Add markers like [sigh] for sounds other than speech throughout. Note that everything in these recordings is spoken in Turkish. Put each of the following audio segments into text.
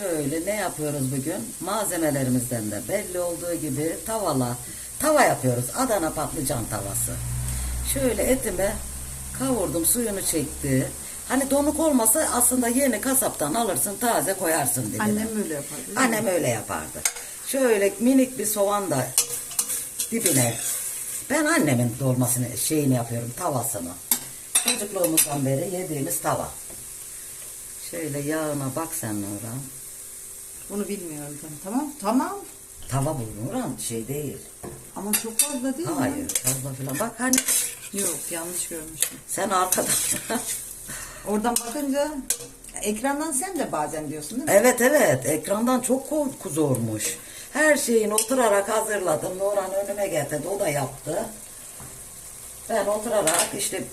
Şöyle ne yapıyoruz bugün? Malzemelerimizden de belli olduğu gibi tavala. Tava yapıyoruz. Adana patlıcan tavası. Şöyle etimi kavurdum suyunu çekti. Hani donuk olmasa aslında yeni kasaptan alırsın taze koyarsın dedi. Annem öyle yapar. değil mi? Annem öyle yapardı. Şöyle minik bir soğan da dibine. Ben annemin dolmasını şeyini yapıyorum tavasını. Çocukluğumuzdan beri yediğimiz tava. Şöyle yağına bak sen Nurhan. Bunu bilmiyorum ben. Tamam. Tamam. Tava bu Nurhan şey değil. Ama çok fazla değil mi? Hayır fazla filan. Bak hani Yok yanlış görmüşüm. sen arkada. [laughs] Oradan bakınca ekrandan sen de bazen diyorsun değil mi? evet evet ekrandan çok korku zormuş. Her şeyin oturarak hazırladım. Nurhan önüme getirdi o da yaptı. Ben oturarak işte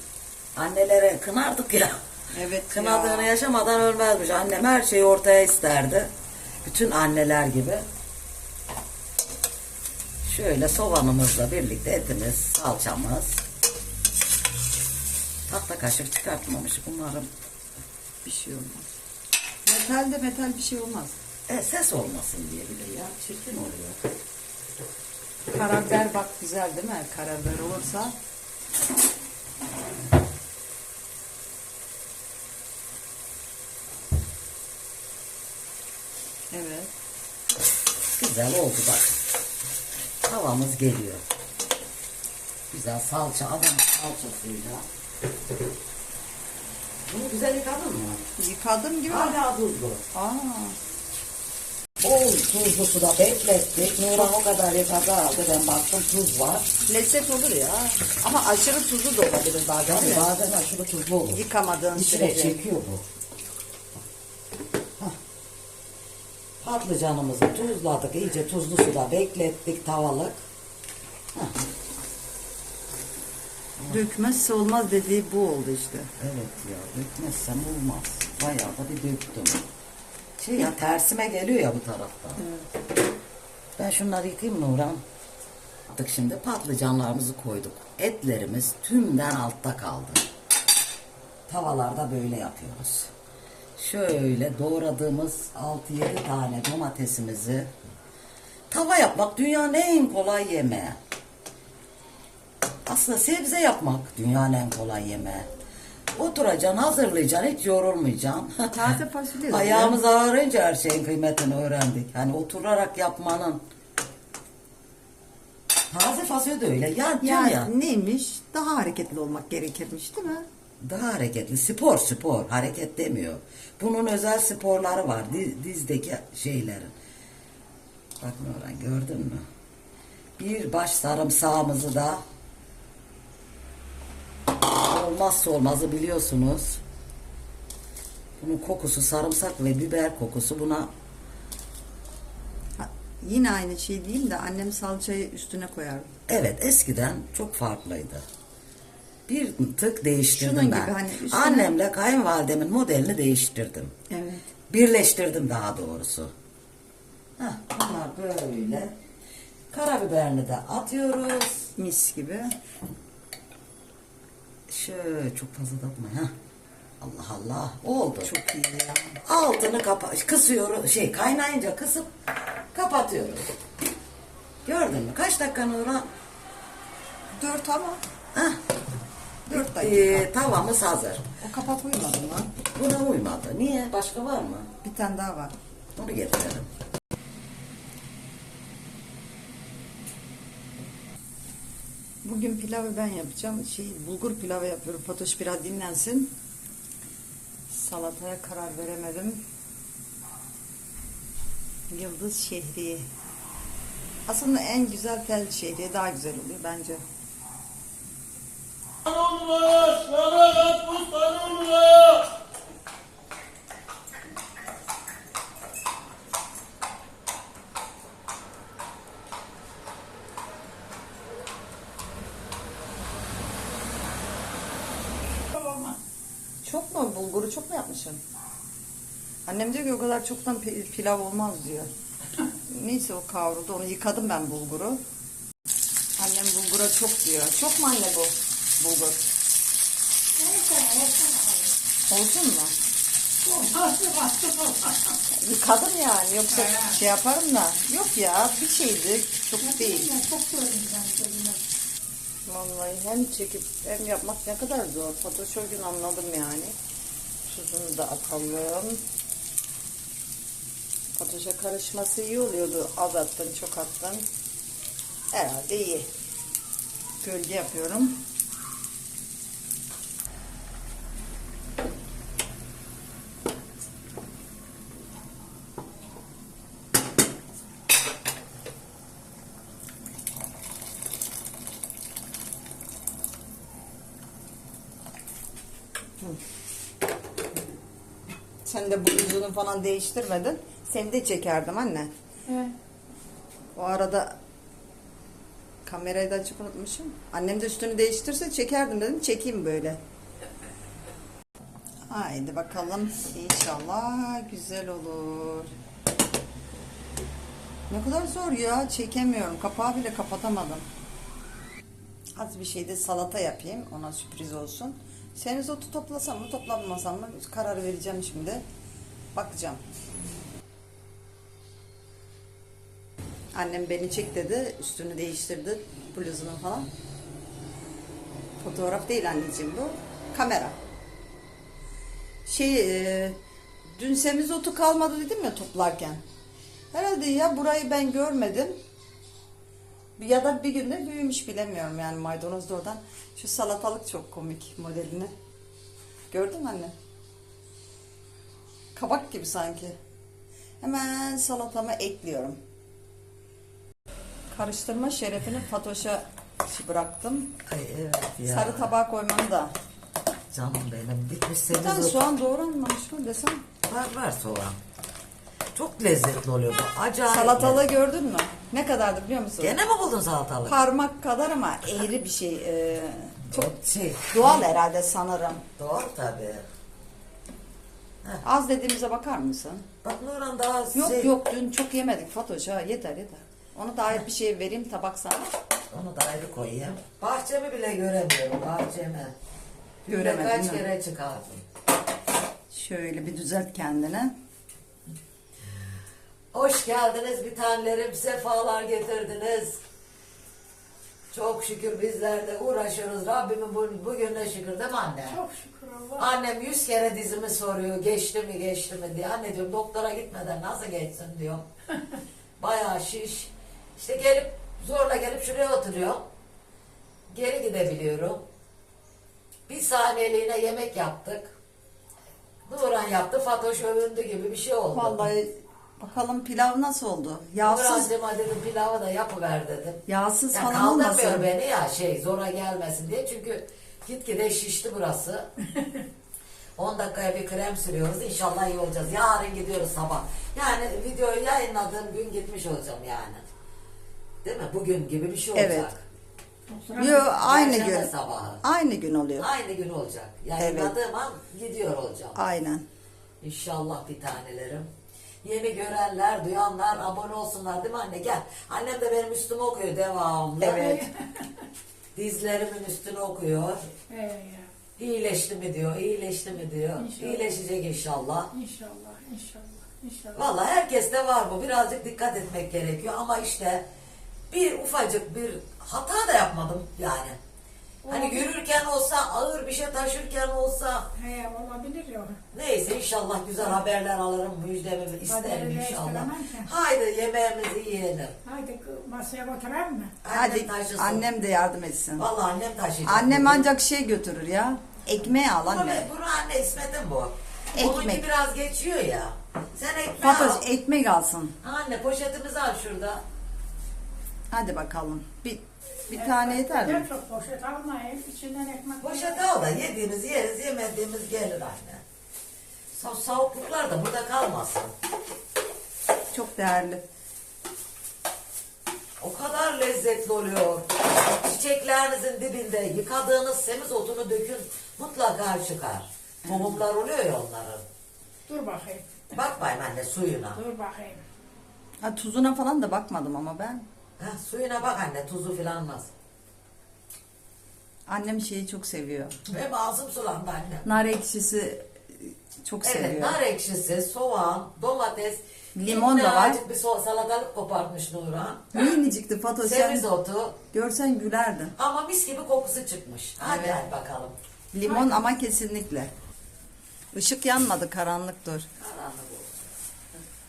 annelere kınardık ya. Evet Kınadığını ya. yaşamadan ölmezmiş. Annem her şeyi ortaya isterdi. Bütün anneler gibi. Şöyle soğanımızla birlikte etimiz, salçamız. Tahta kaşık çıkartmamış umarım. Bir şey olmaz. Metalde metal bir şey olmaz. E, ses olmasın diye bile ya. Çirkin oluyor. Karabiber bak güzel değil mi? Karabiber olursa. Evet. Güzel oldu bak. Tavamız geliyor. Güzel salça, adam salçasıyla. Bunu güzel yıkadın mı? Yıkadım gibi. Hala tuzlu. Aa, Bol tuzlu suda beklettik. Nurhan o kadar yıkadı aldı. Ben baktım tuz var. lezzet olur ya. Ama aşırı tuzlu da olabilir bazen. Tabii değil mi? bazen aşırı tuzlu olur. Yıkamadığın İçine sürece. çekiyor bu. Patlıcanımızı tuzladık. iyice tuzlu suda beklettik tavalık. Dökmezse olmaz dediği bu oldu işte. Evet ya dökmezsem olmaz. Bayağı da bir döktüm. Şey ya tersime geliyor ya bu taraftan. Ben şunları yıkayayım Nurhan. Attık şimdi patlıcanlarımızı koyduk. Etlerimiz tümden altta kaldı. Tavalarda böyle yapıyoruz. Şöyle doğradığımız 6-7 tane domatesimizi tava yapmak dünyanın en kolay yemeği. Aslında sebze yapmak dünyanın en kolay yemeği. Oturacaksın, hazırlayacaksın, hiç yorulmayacaksın. Taze fasulye Ayağımız ağrıyınca her şeyin kıymetini öğrendik. Hani oturarak yapmanın. Taze fasulye de öyle. Ya, Ya, ya, ya neymiş? Daha hareketli olmak gerekirmiş değil mi? Daha hareketli. Spor spor. Hareket demiyor. Bunun özel sporları var. Diz- dizdeki şeylerin. Bak Nurhan gördün mü? Bir baş sarımsağımızı da olmazsa olmazı biliyorsunuz. Bunun kokusu sarımsak ve biber kokusu buna yine aynı şey değil de annem salçayı üstüne koyardı. evet eskiden çok farklıydı. Bir tık değiştirdim Şunun ben. gibi hani üstüne- Annemle kayınvalidemin modelini değiştirdim. Evet. Birleştirdim daha doğrusu. Heh, bunlar böyle. Karabiberini de atıyoruz. Mis gibi. Şöyle çok fazla da atma. Heh. Allah Allah. Oldu. Çok iyi ya. Altını kapa kısıyoruz. Şey kaynayınca kısıp kapatıyoruz. Gördün mü? Kaç dakika Nurhan? Dört ama. Heh. Dört dakika. Ee, tavamız hazır. O kapak uymadı mı? Buna uymadı. Niye? Başka var mı? Bir tane daha var. Onu getirelim. Bugün pilavı ben yapacağım. Şey bulgur pilavı yapıyorum. Fatoş biraz dinlensin. Salataya karar veremedim. Yıldız şehriye. Aslında en güzel tel şehriye daha güzel oluyor bence. Çok mu? Bulguru çok mu yapmışsın? Annem diyor ki o kadar çoktan pi- pilav olmaz diyor. [laughs] Neyse o kavruldu. Onu yıkadım ben bulguru. Annem bulgura çok diyor. Çok mu anne bu bulgur? Olsun mu? Yıkadım yani yoksa şey yaparım da. Yok ya bir şeydi çok değil. Vallahi hem çekip hem yapmak ne kadar zor. Photoshop gün anladım yani. Tuzunu da atalım. Photoshop karışması iyi oluyordu. Az attın çok attın. Herhalde iyi. Gölge yapıyorum. Sen de bluzunu falan değiştirmedin. Seni de çekerdim anne. Evet. O arada kamerayı da açık unutmuşum. Annem de üstünü değiştirse çekerdim dedim. Çekeyim böyle. Haydi bakalım. İnşallah güzel olur. Ne kadar zor ya. Çekemiyorum. Kapağı bile kapatamadım. Az bir şey de salata yapayım. Ona sürpriz olsun. Semizotu toplasam mı toplamasam mı karar vereceğim şimdi. Bakacağım. Annem beni çek dedi. Üstünü değiştirdi. Bluzunu falan. Fotoğraf değil anneciğim bu. Kamera. Şey e, dün semizotu kalmadı dedim ya toplarken. Herhalde ya burayı ben görmedim. Ya da bir günde büyümüş bilemiyorum yani maydanoz da oradan. Şu salatalık çok komik modelini. Gördün mü anne? Kabak gibi sanki. Hemen salatama ekliyorum. Karıştırma şerefini Fatoş'a bıraktım. Ay evet ya. Sarı tabağa koymamı da. Canım benim bitmiş Bir tane soğan doğranmamış mı desem? Var var soğan. Çok lezzetli oluyor bu. Acayip. Salatalığı gördün mü? Ne kadardı biliyor musun? Gene mi buldun salatalık? Parmak kadar ama eğri bir şey. Ee, çok şey. doğal herhalde sanırım. Doğal tabii. Az dediğimize bakar mısın? Bak Nurhan daha Yok şey, yok dün çok yemedik Fatoş ha yeter yeter. Ona da ayrı bir şey vereyim tabak sana. Onu da ayrı koyayım. Bahçemi bile göremiyorum bahçemi. Günde Göremedin Kaç kere çıkardım. Şöyle bir düzelt kendine. Hoş geldiniz bir tanelerim. Sefalar getirdiniz. Çok şükür bizler de uğraşıyoruz. Rabbimin bu, bugününe şükür değil mi anne? Çok şükür Allah. Annem yüz kere dizimi soruyor. Geçti mi geçti mi diye. Anne diyorum doktora gitmeden nasıl geçsin diyor. [laughs] Bayağı şiş. İşte gelip zorla gelip şuraya oturuyor. Geri gidebiliyorum. Bir saniyeliğine yemek yaptık. Nurhan yaptı. Fatoş övündü gibi bir şey oldu. Vallahi bakalım pilav nasıl oldu? Yağsız Nurhan'cığıma dedim pilavı da yapıver dedim. yağsız Ya falan kaldırmıyor olmasın. beni ya şey zora gelmesin diye çünkü gitgide şişti burası. [laughs] 10 dakikaya bir krem sürüyoruz. İnşallah iyi olacağız. Yarın gidiyoruz sabah. Yani videoyu yayınladığım gün gitmiş olacağım yani. Değil mi? Bugün gibi bir şey olacak. Evet. Yo, aynı Perşembe gün. sabahı. Aynı gün oluyor. Aynı gün olacak. Yayınladığım an gidiyor olacağım. Aynen. İnşallah bir tanelerim. Yeni görenler, duyanlar abone olsunlar değil mi anne? Gel. Annem de benim üstüme okuyor devamlı. Evet. [laughs] Dizlerimin üstüne okuyor. Ya. İyileşti mi diyor, iyileşti mi diyor. İnşallah. İyileşecek inşallah. İnşallah, inşallah, inşallah. Vallahi herkeste var bu. Birazcık dikkat etmek gerekiyor ama işte bir ufacık bir hata da yapmadım yani. Hani yürürken olsa, ağır bir şey taşırken olsa He, olabilir ya. neyse inşallah güzel haberler alırım, müjdemi isterim Kaderine inşallah. ki. Haydi yemeğimizi yiyelim. Haydi masaya oturalım mı? Hadi taşısın. annem de yardım etsin. Vallahi annem taşıyacak. Annem ancak şey götürür ya. Ekmeği al Anne. anne. Bunu anne İsmet'in bu. Ekmek. Onunki biraz geçiyor ya. Sen ekmeği Fatoş al. ekmek alsın. Anne poşetimizi al şurada. Hadi bakalım. Bir bir tane yeter mi? Çok poşet almayayım. İçinden ekmek Poşete al da yediğimiz yeriz, yemediğimiz gelir anne. Sa savukluklar da burada kalmasın. Çok değerli. O kadar lezzetli oluyor. Çiçeklerinizin dibinde yıkadığınız semizotunu dökün mutlaka çıkar. Tohumlar oluyor ya onların. Dur bakayım. Bakmayın anne suyuna. Dur bakayım. Ha, tuzuna falan da bakmadım ama ben. Ha, suyuna bak anne tuzu filan nasıl. Annem şeyi çok seviyor. Benim ağzım sulandı anne. Nar ekşisi çok Evet, seviyor. nar ekşisi, soğan, domates, Limon da var. minnacık bir so- salatalık kopartmış Nurhan. Minicikti Fatoş sen Ceviz otu görsen gülerdin. ama mis gibi kokusu çıkmış. Hadi Evet. hadi bakalım. Limon ama kesinlikle. Işık yanmadı karanlık dur. Karanlık olsun.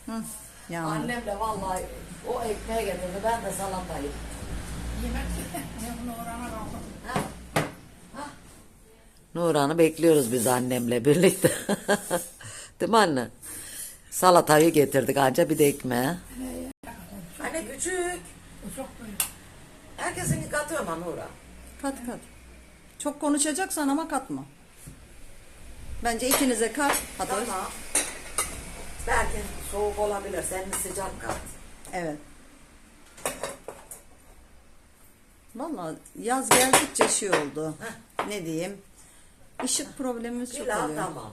Hı, yandı. Annemle vallahi o ekmeği getirdi. Ben de salatayı. Yemek ben [laughs] bunu orana kaldım. Ha? Ha? Nurhan'ı bekliyoruz biz annemle birlikte. [laughs] Değil mi anne? Salatayı getirdik anca bir de ekmeği. Anne küçük. Çok büyük. Herkesin katıyor ama Nurhan. Kat kat. Çok konuşacaksan ama katma. Bence ikinize kat. Fatoş. Tamam. Belki soğuk olabilir. Senin sıcak kat. Evet. Vallahi yaz geldikçe şey oldu. Ne diyeyim? Işık problemimiz çok Pilav oluyor. tamam.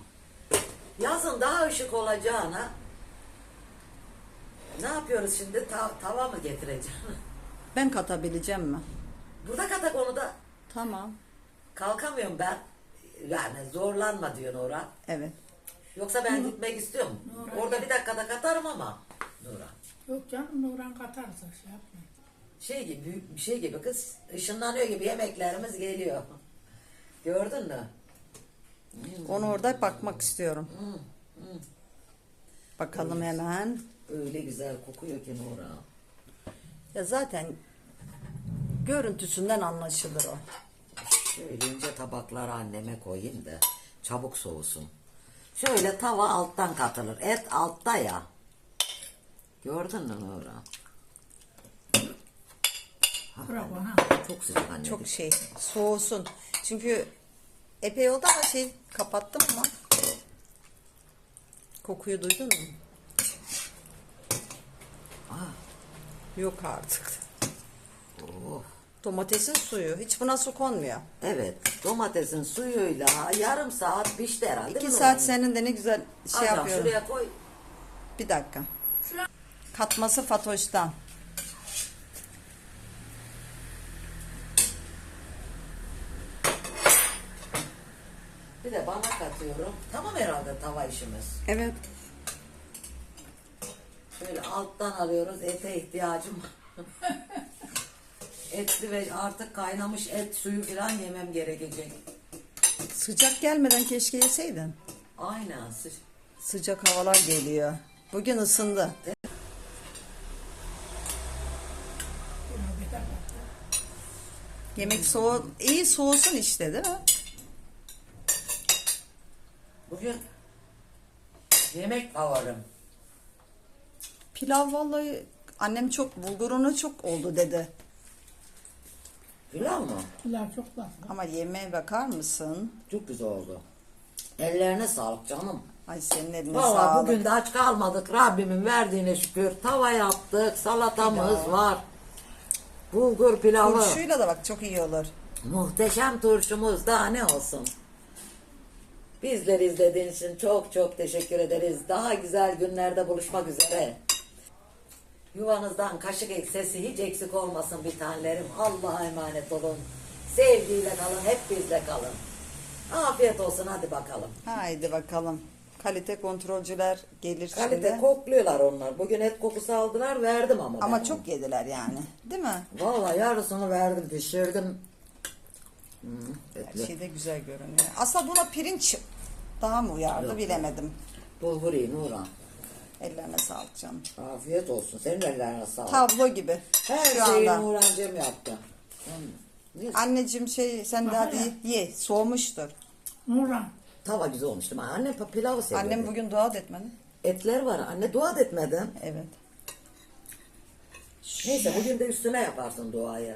Yazın daha ışık olacağına ne yapıyoruz şimdi? Ta- tava mı getireceğim? [laughs] Ben katabileceğim mi? Burada katak onu da Tamam. kalkamıyorum ben. Yani zorlanma diyor Nurhan. Evet. Yoksa ben gitmek istiyorum. Orada bir dakikada katarım ama. Nurhan. Yok canım Nurhan katarsa şey yapma. Şey gibi, büyük bir şey gibi kız. ışınlanıyor gibi yemeklerimiz geliyor. Gördün mü? Onu orada bakmak istiyorum. Bakalım hemen. Öyle güzel kokuyor ki Nurhan. Ya zaten görüntüsünden anlaşılır o. Şöyle ince tabaklara anneme koyayım da çabuk soğusun. Şöyle tava alttan katılır. Et altta ya. Gördün mü Nurhan? Bravo ha. Çok sıcak anne. Çok şey soğusun. Çünkü epey oldu ama şey kapattım ama kokuyu duydun mu? Yok artık. Oh. Domatesin suyu. Hiç buna su konmuyor. Evet. Domatesin suyuyla yarım saat pişti herhalde. İki saat senin de ne güzel şey Azam, yapıyorum. Şuraya koy. Bir dakika. Katması Fatoş'tan. Bir de bana katıyorum. Tamam herhalde tava işimiz. Evet. Şöyle alttan alıyoruz. Ete ihtiyacım var. [laughs] Etli ve artık kaynamış et suyu falan yemem gerekecek. Sıcak gelmeden keşke yeseydin. Aynen. sı- Sıcak havalar geliyor. Bugün ısındı. Buna bir de Yemek soğu iyi soğusun işte değil mi? Bugün yemek havarım. Pilav vallahi annem çok bulgurunu çok oldu dedi. Pilav mı? pilav çok laf. Ama yemeğe bakar mısın? Çok güzel oldu. Ellerine sağlık canım. Ay senin eline Valla sağlık. bugün de aç kalmadık. Rabbimin verdiğine şükür. Tava yaptık. Salatamız var. Bulgur pilavı. Turşuyla da bak çok iyi olur. Muhteşem turşumuz daha ne olsun. Bizleri izlediğiniz için çok çok teşekkür ederiz. Daha güzel günlerde buluşmak üzere. Yuvanızdan kaşık sesi hiç eksik olmasın bir tanelerim. Allah'a emanet olun. Sevgiyle kalın, hep bizle kalın. Afiyet olsun hadi bakalım. Haydi bakalım. Kalite kontrolcüler gelir Kalite şimdi. kokluyorlar onlar. Bugün et kokusu aldılar verdim ama. ben Ama onu. çok yediler yani. Değil mi? Vallahi yarısını verdim pişirdim. Hmm, Her şey de güzel görünüyor. Aslında buna pirinç daha mı uyardı Yok. bilemedim. Bulgur iyi Nurhan. Ellerine sağlık canım. Afiyet olsun. Senin ellerine sağlık. Tablo gibi. Her Şu şeyi anda. Nurhancığım yaptı. Ne- Anneciğim şey sen de hadi ye. Soğumuştur. Nurhan. Tava güzel olmuştu. Annem pa- pilavı seviyordu. Annem bugün dua da etmedi. Etler var. Anne dua da. Evet. Neyse bugün de üstüne yaparsın duayı.